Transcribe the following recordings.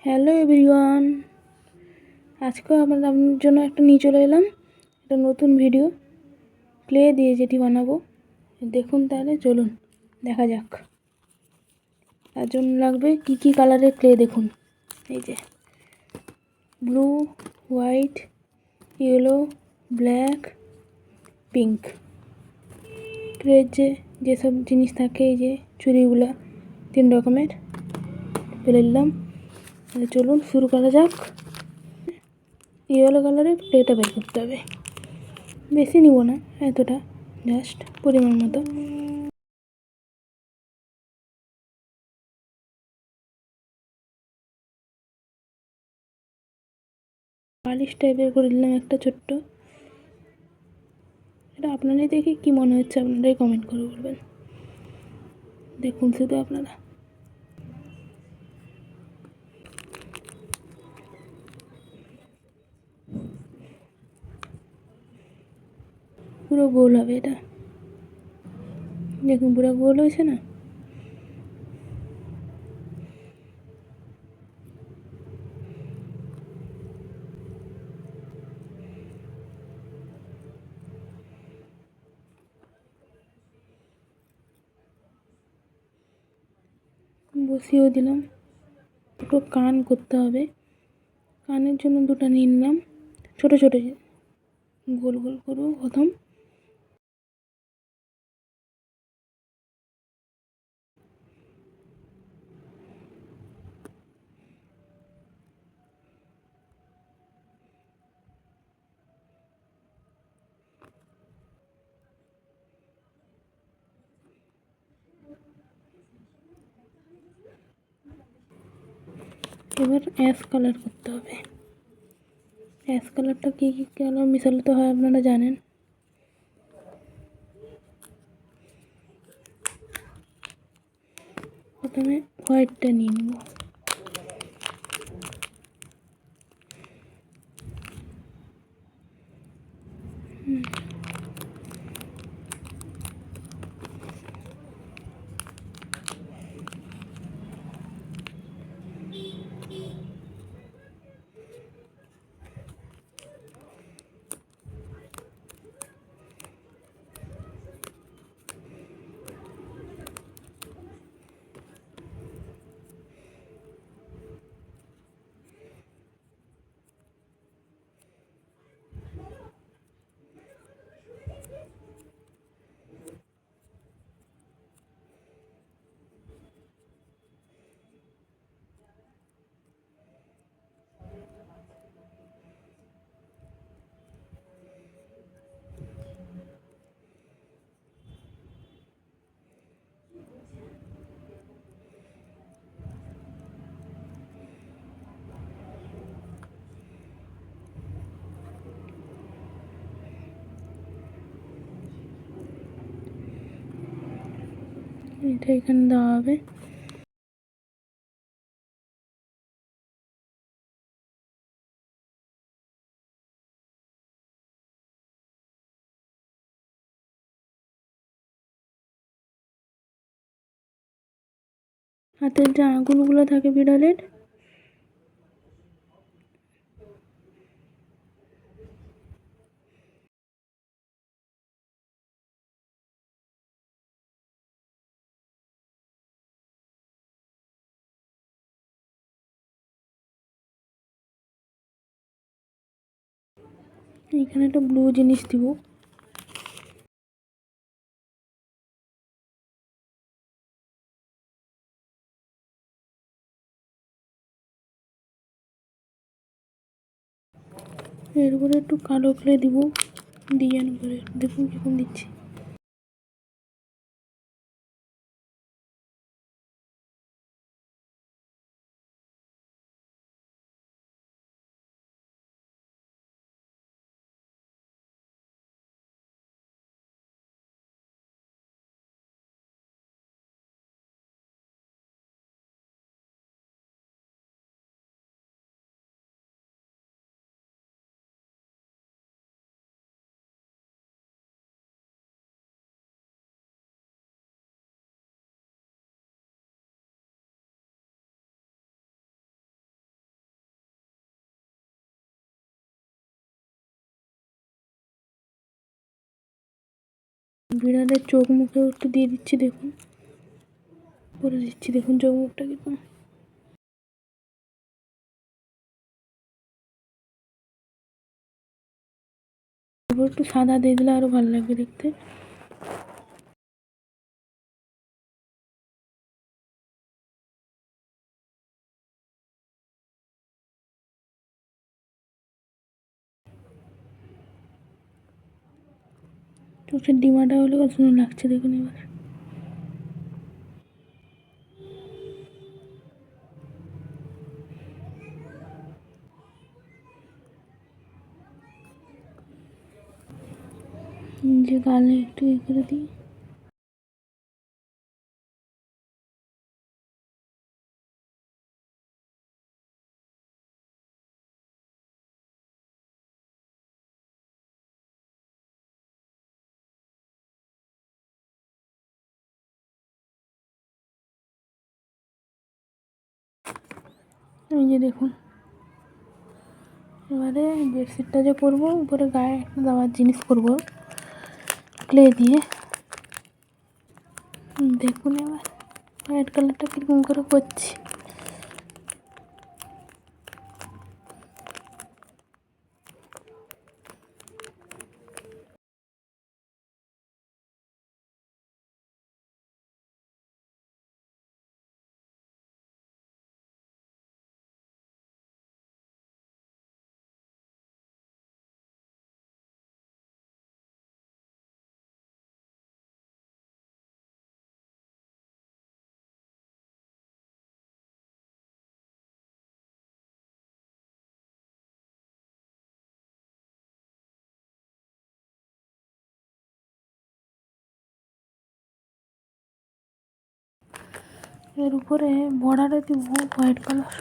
Hello everyone. আজকেও আমার আপনার জন্য একটা নিয়ে চলে এলাম, একটা নতুন ভিডিও ক্লে দিয়ে যেটি বানাবো। দেখুন তাহলে, চলুন, দেখা যাক। তার জন্য লাগবে কি কি কালারের ক্লে দেখুন। এই যে, blue, white, yellow, black, pink. ক্লের যে, যেসব জিনিস থাকে, এই যে চুড়িগুলা, তিন রকমের। ফেলে নিলাম। তাহলে চলুন শুরু করা যাক। ইয়েলো কালারের প্লেটা বের করতে হবে। বেশি নিব না, এতটা জাস্ট পরিমাণ মতো। পালিশ টাইপের করে দিলাম একটা ছোট্ট। এটা আপনারাই দেখে কি মনে হচ্ছে, আপনারাই কমেন্ট করে বলবেন। দেখুন শুধু আপনারা। পুরো গোল হবে এটা। দেখুন, পুরো গোল হয়েছে না? বসিয়েও দিলাম। দুটো কান করতে হবে। কানের জন্য দুটো নিলাম। ছোটো ছোটো গোল গোল করব প্রথম। এবার অ্যাশ কালার করতে হবে। অ্যাশ কালারটা কী কী কালার মিশালে তো হয় আপনারা জানেন। প্রথমে হোয়াইটটা নিয়ে নেব। এটা এখানে দেওয়া হবে। হাতের যে আঙুলগুলো থাকে বিড়ালের এখানে একটা ব্লু জিনিস দিব। এরপরে একটু কালো ক্লে দিব। ডিজাইন করে দেখুন কীরকম দিচ্ছি। বিড়ালের চোখ মুখে একটু দিয়ে দিচ্ছি, দেখুন। করে দিচ্ছি, দেখুন চোখ মুখটা কিন্তু একটু সাদা দিয়ে দিলে আরও ভালো লাগবে দেখতে। চোখের ডিমাটা হলে কত সুন্দর লাগছে দেখুন এবার। যে গালে একটু ইয়ে করে দিই। এই যে দেখুন। এবারে বেডশিটটা যে করব উপরে গায়ে দেওয়ার জিনিস করব ক্লে দিয়ে। দেখুন এবার হোয়াইট কালারটা কীরকম করে করছি এর উপরে বর্ডারে দিব হোয়াইট কালার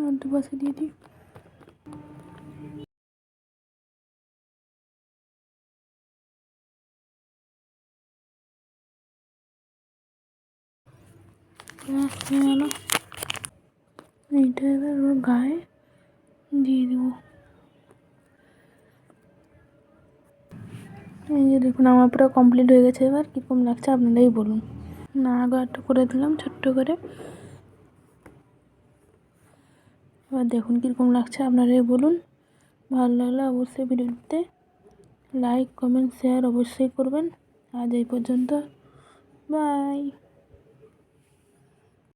আর দুপাশে দিয়ে দিই। গেল। এইটা এবার ওর গায়ে দিয়ে দেবো। এই যে দেখুন, আমার পুরো কমপ্লিট হয়ে গেছে এবার। কীরকম লাগছে আপনারাই বলুন। না, আগে একটা করে দিলাম, ছোট্ট করে। এবার দেখুন কীরকম লাগছে আপনারাই বলুন। ভালো লাগলে অবশ্যই ভিডিওতে লাইক কমেন্ট শেয়ার অবশ্যই করবেন। আজ এই পর্যন্ত। বাই